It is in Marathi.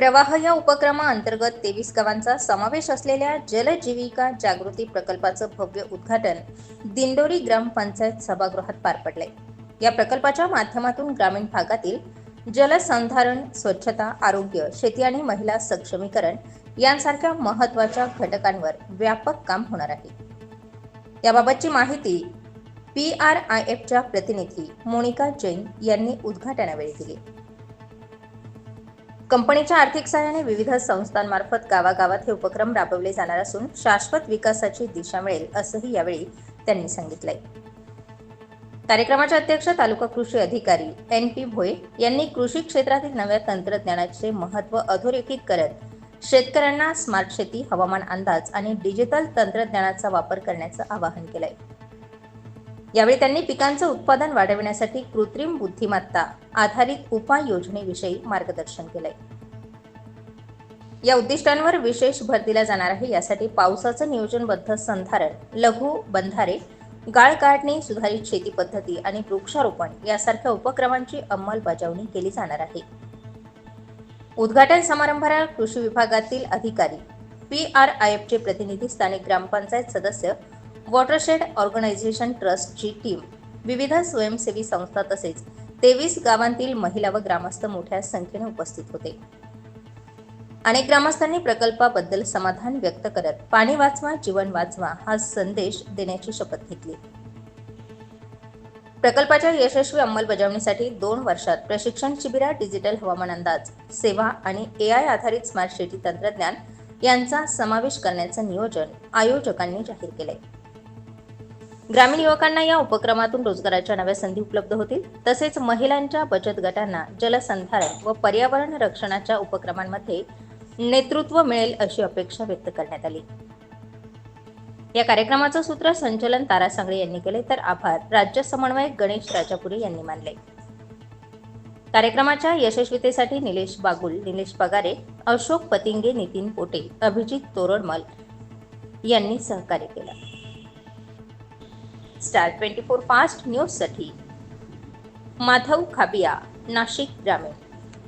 प्रवाह या उपक्रमाअंतर्गत तेवीस गावांचा समावेश असलेल्या जलजीविका जागृती प्रकल्पाचं भव्य उद्घाटन दिंडोरी ग्रामपंचायत सभागृहात पार पडले या प्रकल्पाच्या माध्यमातून ग्रामीण भागातील जलसंधारण स्वच्छता आरोग्य शेती आणि महिला सक्षमीकरण यांसारख्या महत्त्वाच्या घटकांवर व्यापक काम होणार आहे. याबाबतची माहिती पी आर आय एफच्या प्रतिनिधी मोनिका जैन यांनी उद्घाटनावेळी दिली. कंपनीच्या आर्थिक सहाय्याने विविध संस्थांमार्फत गावागावात हे उपक्रम राबवले जाणार असून शाश्वत विकासाची दिशा मिळेल असंही यावेळी त्यांनी सांगितलंय. कार्यक्रमाचे अध्यक्ष तालुका कृषी अधिकारी एन पी भोये यांनी कृषी क्षेत्रातील नव्या तंत्रज्ञानाचे महत्त्व अधोरेखित करत शेतकऱ्यांना स्मार्ट शेती हवामान अंदाज आणि डिजिटल तंत्रज्ञानाचा वापर करण्याचं आवाहन केलंय. यावेळी त्यांनी पिकांचं उत्पादन वाढविण्यासाठी कृत्रिम बुद्धिमत्ता आधारित उपाय योजनेविषयी मार्गदर्शन केलंय. या उद्दिष्टांवर विशेष भर दिला जाणार आहे. यासाठी पावसाचं नियोजनबद्ध संधारण लघु बंधारे गाळ काढणी सुधारित शेती पद्धती आणि वृक्षारोपण यासारख्या उपक्रमांची अंमलबजावणी केली जाणार आहे. उद्घाटन समारंभाला कृषी विभागातील अधिकारी पी आर आय एफचे प्रतिनिधी स्थानिक ग्रामपंचायत सदस्य वॉटरशेड ऑर्गनायझेशन ट्रस्टची टीम विविध स्वयंसेवी संस्था तसेच तेवीस गावांतील महिला व ग्रामस्थ मोठ्या संख्येने उपस्थित होते. अनेक ग्रामस्थांनी प्रकल्पाबद्दल समाधान व्यक्त करत पाणी वाचवा जीवन वाचवा हा संदेश देण्याची शपथ घेतली. प्रकल्पाच्या यशस्वी अंमलबजावणीसाठी दोन वर्षात प्रशिक्षण शिबिरात डिजिटल हवामान अंदाज सेवा आणि ए आय आधारित स्मार्ट शेती तंत्रज्ञान यांचा समावेश करण्याचं नियोजन आयोजकांनी जाहीर केलंय. ग्रामीण युवकांना या उपक्रमातून रोजगाराच्या नव्या संधी उपलब्ध होतील. तसेच महिलांच्या बचत गटांना जलसंधारण व पर्यावरण रक्षणाच्या उपक्रमांमध्ये नेतृत्व मिळेल अशी अपेक्षा व्यक्त करण्यात आली. या कार्यक्रमाचं सूत्र संचलन तारा सांगळे यांनी केले तर आभार. राज्य समन्वयक गणेश राजापुरे यांनी मानले. कार्यक्रमाच्या यशस्वीतेसाठी निलेश बागुल निलेश पगारे अशोक पतिंगे नितीन पोटे अभिजित तोरडमल यांनी सहकार्य केलं. स्टार ट्वेंटी फोर फास्ट न्यूजसाठी माधव खाबिया नाशिक ग्रामीण.